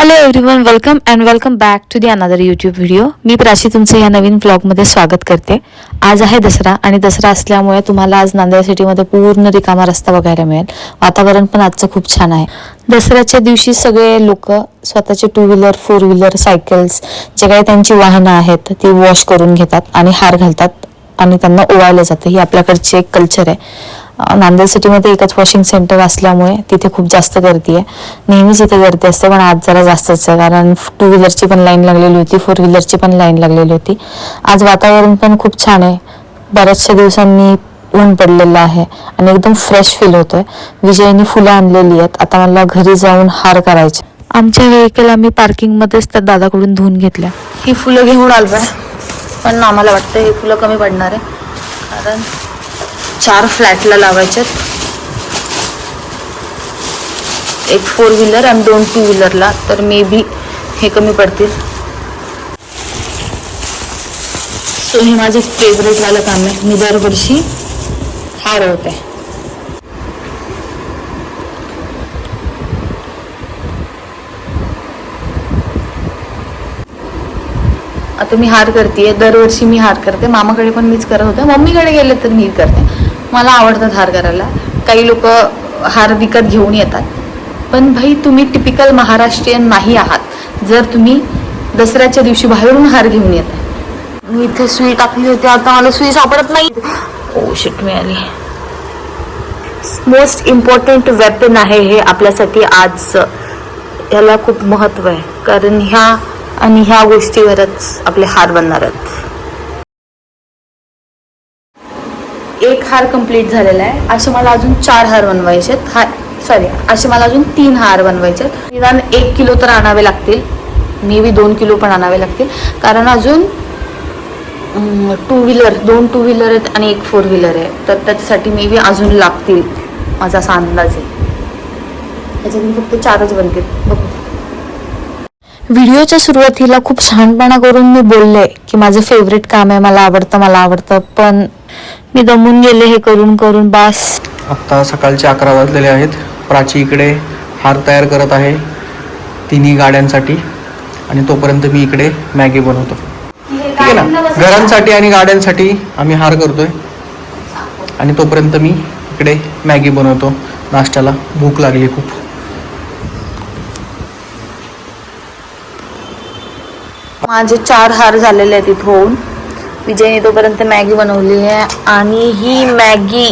Hello everyone welcome and welcome back to the another YouTube video मी प्राची तुमचं या नवीन व्लॉगमध्ये स्वागत करते. आज आहे दसरा आणि दसरा असल्यामुळे तुम्हाला आज नांदेड सिटीमध्ये पूर्ण रिकामा रस्ता बघायला मिळेल. वातावरण पण आजचं खूप छान आहे. दसऱ्याच्या दिवशी सगळे लोक स्वतःचे two wheeler four wheeler cycles जे काही त्यांची वाहनं आहेत ती वॉश करून घेतात आणि हार घालतात आणि त्यांना ओवाळलं जातं. ही आपल्याकडची एक कल्चर आहे. नांदेड सिटीमध्ये एकच वॉशिंग सेंटर असल्यामुळे तिथे खूप जास्त गर्दी आहे. नेहमीच इथे गर्दी असते पण आज जरा जास्तच आहे कारण टू व्हीलरची पण लाईन लागलेली होती फोर व्हीलरची पण लाईन लागलेली होती. आज वातावरण पण खूप छान आहे. बऱ्याचशा दिवसांनी ऊन पडलेलं आहे आणि एकदम फ्रेश फील होतोय. विजयनी फुलं आणलेली आहेत. आता मला घरी जाऊन हार करायचे. आमच्या व्हेकल आम्ही पार्किंगमध्येच त्या दादाकडून धुवून घेतल्या. ही फुलं घेऊन आलोय पण आम्हाला वाटतं हे फुलं कमी पडणार आहे. कारण चार फ्लॅटला लावायच्यात. एक फोर व्हीलर आणि दोन टू व्हीलरला तर मे बी हे कमी पडतील. सो हे माझं फेवरेट वालं काम आहे. मी दरवर्षी हार होते आता मी हार करते दरवर्षी मी हार करते. मामाकडे पण मीच करत होते. मम्मीकडे गेले तर मी करते. मला आवडतात हार करायला. काही लोक हार विकत घेऊन येतात. पण भाई तुम्ही टिपिकल महाराष्ट्रीयन नाही आहात. जर तुम्ही दसऱ्याच्या दिवशी बाहेरून हार घेऊन येत मी इथे सुई टाकली होती आता मला सुई सापडत नाही. ओ शिट मिळाली मोस्ट इम्पॉर्टंट वेपन आहे हे आपल्यासाठी आज याला खूप महत्त्व आहे. कारण ह्या आणि ह्या गोष्टीवरच आपले हार बनणार आहेत. हार कंप्लीट झालेला आहे. असे मला अजून चार हार बनवायचे आहेत. हार सॉरी असे मला अजून तीन हार बनवायचे आहेत. निदान एक किलो तर आणावे लागतील. मे बी दोन किलो पण आणावे लागतील. कारण अजून टू व्हीलर दोन टू व्हीलर आहेत आणि एक फोर व्हीलर आहे. तर त्याच्यासाठी मे बी अजून लागतील. माझा असा अंदाज आहे. त्याच्यातून फक्त चारच बनतील. बघू. व्हिडिओच्या सुरुवातीला खूप शहाणपणा करून मी बोलले की माझं फेवरेट काम आहे मला आवडतं मला आवडतं. पण मी दमून गेले हे करून करून बास. आत्ता सकाळचे अकरा वाजलेले आहेत. प्राची इकडे हार तयार करत आहे तिन्ही गाड्यांसाठी आणि तोपर्यंत मी इकडे मॅगी बनवतो. ठीक आहे ना? घरांसाठी आणि गाड्यांसाठी आम्ही हार करतोय. आणि तोपर्यंत मी इकडे मॅगी बनवतो. नाश्त्याला भूक लागली खूप. माझे चार हार झालेले आहेत इथं होऊन विजयने तोपर्यंत मॅगी बनवली आहे आणि ही मॅगी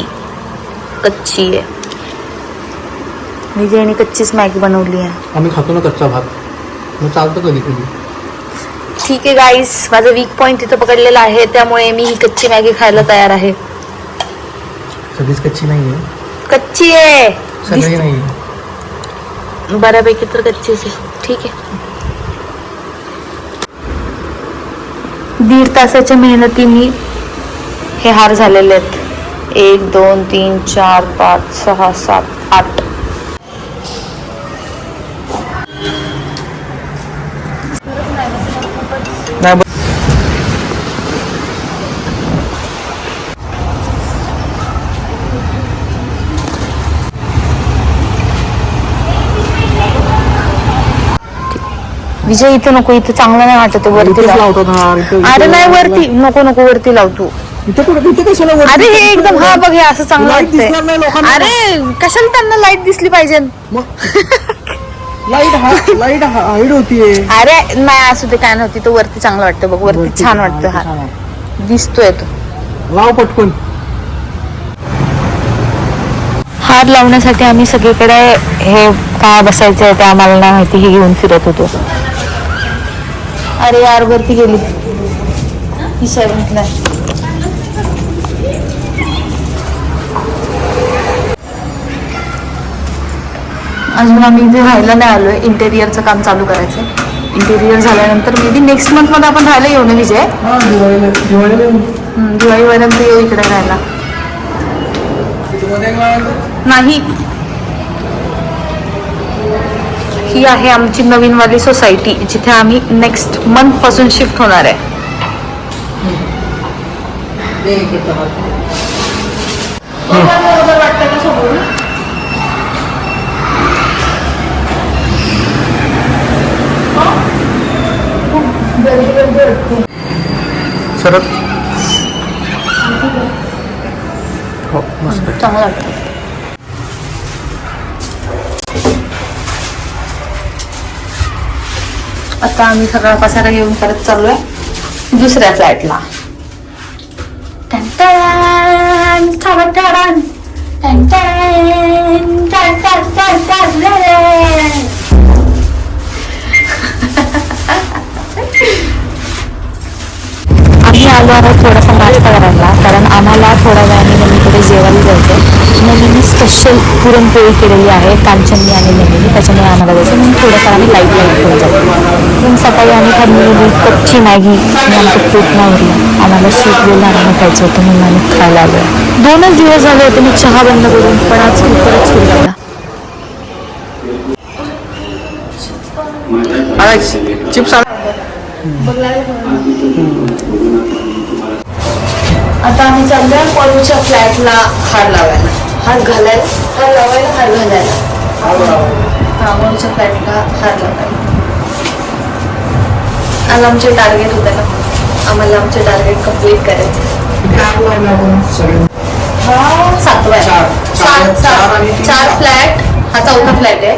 कच्ची आहे. विजयने कच्चीच मॅगी बनवली आहे. आम्ही खातो ना कच्चा भात. मग चालतं कधी कधी. ठीक आहे गाईस माझा वीक पॉईंट इथं पकडलेला आहे त्यामुळे मी ही कच्ची मॅगी खायला तयार आहे. सगळीच कच्ची नाही आहे कच्ची आहे. सगळी दिसते. नाही आहे बऱ्यापैकी तर कच्चीच आहे. ठीक आहे. दीड तासाच्या मेहनतीने हे हार झालेले आहेत. एक दोन तीन चार पाच सहा सात आठ. विजय इथं नको इथं चांगलं नाही वाटत आहे, वरती इथेच लाव. लावतात हार इथं- अरे इथं नाही लावतात. वरती नको नको वरती लावतो इथं कुठं इथं कशाला वरती? अरे हे एकदम हा बघ हे असं चांगलं Light दिसणार नाही वाटतंय लोकांना. अरे कशाला त्यांना लाइट दिसली पाहिजे लाइट हा लाइट हाईड होतीये अरे नाही असू दे काय नव्हती तो वरती चांगलं वाटतं बघ वरती वरती छान वाटतं छान हा वाटतं. दिसतोय तो लाव पटकन हार लावण्यासाठी आम्ही सगळीकडे हे काय बसायचं ते आम्हाला नाही माहिती हे घेऊन फिरत होतो अरे यार वरती गेली. ही आहे. अजून आम्ही इथे राहायला नाही आलोय. इंटेरियरचं काम चालू करायचं इंटेरियर झाल्यानंतर मे बी नेक्स्ट मंथमध्ये आपण राहायला येऊ ना विजय? हा दिवाळीपर्यंत येऊ इकडे राहायला. नाही. ही है आम आहे नवीन वाली सोसायटी जिथे आम्मी नेक्स्ट मंथ पास शिफ्ट होणार है सरत हो मस्त चांगला आता आम्ही सगळा पसारा घेऊन परत चाललोय दुसऱ्या फ्लॅटला आम्ही आलो आहोत थोडासा नाश्ता करायला कारण आम्हाला थोड्या वेळाने मम्मीकडे जेवायला जायचं मम्मीने स्पेशल पुरणपोळी केलेली आहे कांचननी आणि मम्मीने त्याच्यामुळे आम्हाला जायचं म्हणून थोडंफार आम्ही लाइट लाइट घेऊन जातो पण सकाळी आम्ही ठरलेली कच्ची मॅगी आमचं पोट नाही उरलं आम्हाला शिकलेलं आणि खायचं होतं म्हणून आम्ही खायला आलो दोनच दिवस झाले होते मी चहा बंद करून पण आज परत सुरू केला चिप्स आता आम्ही चाललोय पॉलूच्या फ्लॅटला हार लावायला. हार घालायला हार लावायला हार घालायला. हा पॉलूच्या फ्लॅटला हार लावायला. आज आमचे टार्गेट होते ना आम्हाला आमचे टार्गेट कंप्लीट करायचे. हा सातवा. चार. आणि. फ्लॅट हा चौथा फ्लॅट आहे.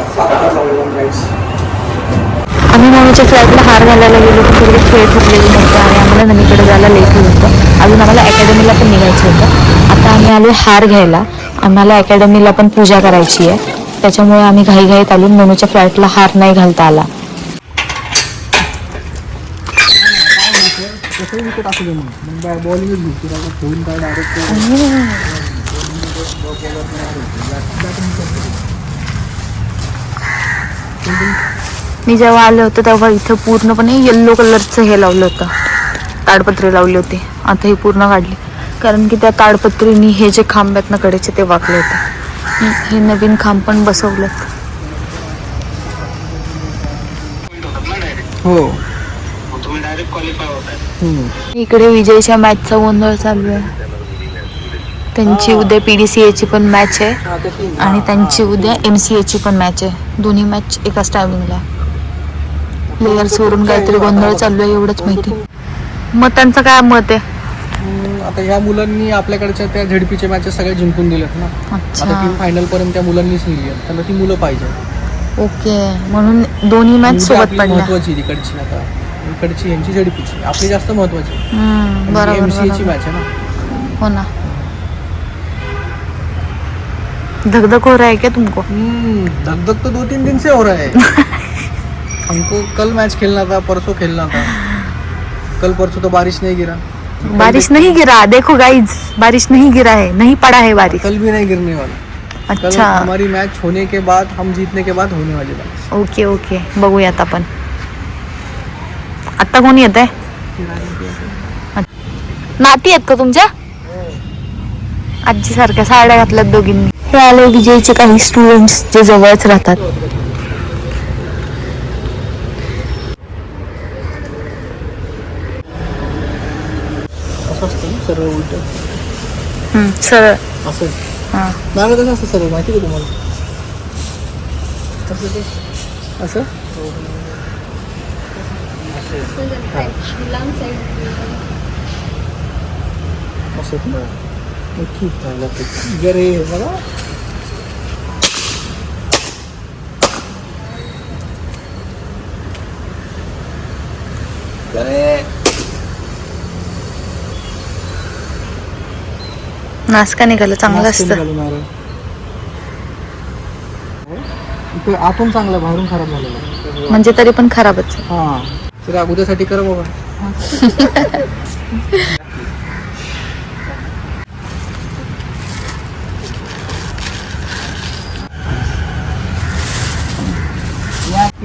आम्ही मम्मीच्या फ्लॅटला हार घालायला गेलो तर थोडी खेळ फुटलेली नव्हतं आणि आम्हाला नवीकडे जायला लेट होत होतं. अजून आम्हाला अकॅडमीला पण निघायचं होतं. आता आम्ही आलो हार घ्यायला. आम्हाला अकॅडमीला पण पूजा करायची आहे. त्याच्यामुळे आम्ही घाईघाईत आलो. मनूच्या फ्लॅटला हार नाही घालता आला. मी जेव्हा आले होते तेव्हा इथं पूर्णपणे येल्लो कलरचं हे लावलं होतं. ताडपत्री लावली होती. आता ही पूर्ण काढली. कारण की त्या ताडपत्रीनी हे जे खांब आहेत ना कडेचे ते वाकले होते. हे नवीन खांब पण बसवलेत. हो. इकडे विजयच्या मॅचचा गोंधळ चालू आहे. त्यांची उद्या पी डी सी एची पण मॅच आहे आणि त्यांची उद्या एम सी एची पण मॅच आहे. दोन्ही मॅच एकाच टायमिंगला प्लेयर्स वरून काहीतरी गोंधळ चालू आहे एवढंच माहिती. मग त्यांचं काय मत आहे? आता ह्या मुलांनी आपल्याकडच्या त्या झेडपीच्या मॅचेस सगळ्या जिंकून दिल्यात ना. आता टीम फायनल पर्यंत त्या मुलांनीच नेली आहे त्यांना ती मुलं पाहिजे. ओके. म्हणून दोन्ही मॅच सोबत पडल्या. महत्वाची तिकडची आता. इकडची यांची झेडपीची. आपली जास्त महत्वाची हम्म, बरोबर बरोबर. मॅच आहे ना. हो ना. धकधक हो रहा है क्या तुमको? हम्म, तो दो तीन दिन से हो रहा है. हमको कल मैच खेलना था परसों खेलना था. कल परसों तो बारिश नहीं गिरा. बारिश नहीं गिरा. देखो गाइज बारिश नहीं गिरा है नहीं पड़ा है बारिश. कल भी नहीं गिरने वाला। कल अच्छा. हमारी मैच होने के बाद हम जीतने के बाद होने वाली बात ओके ओके बघूयात आपण. आता कोण येत आहे नाती आहेत का तुमच्या? आजी सारख्या साड्या घातल्यात दोघींनी. हे आले विजयचे काही स्टुडंट्स जे जवळच राहतात. सरळ उलट सरळ. असं. हा. नाही कसं असतं सरळ? माहिती का तुम्हाला? कसं ते? असं? असं. नक्की गरे बघा. गरे नासका निघाला चांगलं असतं. आतून चांगलं बाहेरून खराब झालेलं. म्हणजे तरी पण खराबच. हा. अगोदरसाठी कर बाबा.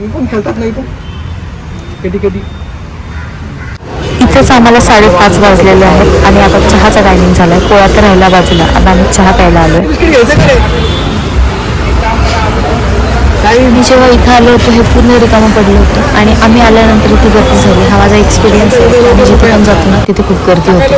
पण खेळतात नाही कधी कधी? इथेच आम्हाला साडेपाच वाजलेले आहेत. आणि आता चहाचा टायमिंग झालाय. पोळ्या तर राहिला बाजूला. आता आम्ही चहा प्यायला रे? मी जेव्हा इथं आलो होतो हे पूर्ण रिकामं पडलं होतं. आणि आम्ही आल्यानंतर इथे गर्दी झाली. हा माझा एक्सपिरियन्स आहे. जिथे पण जातो ना तिथे खूप गर्दी होती.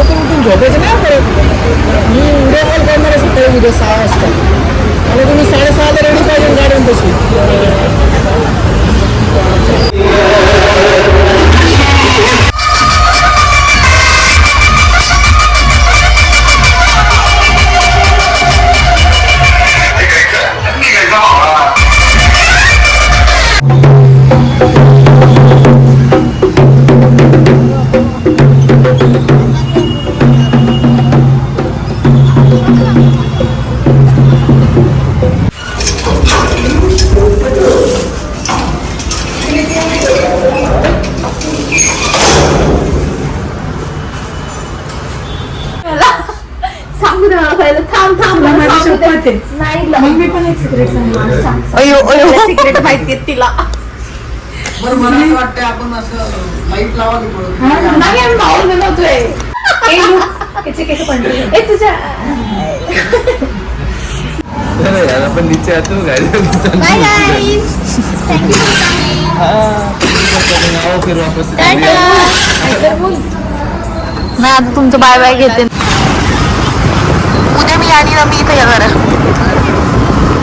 मी पण एक सिक्रेट अयो अयो. सिक्रेट माहिती तिला? बरं मला असं वाटतं आपण असं लाइट लावा की थोडं नाही आम्ही माहोल बनवतोय ए, look, याचे केस पंढरी ए तुझ्या आपण नीचे आतो बाय गाईस फिर वापस नाही आता तुमचं बाय बाय घेते. उद्या मी आणि मी इथे येणार आहे.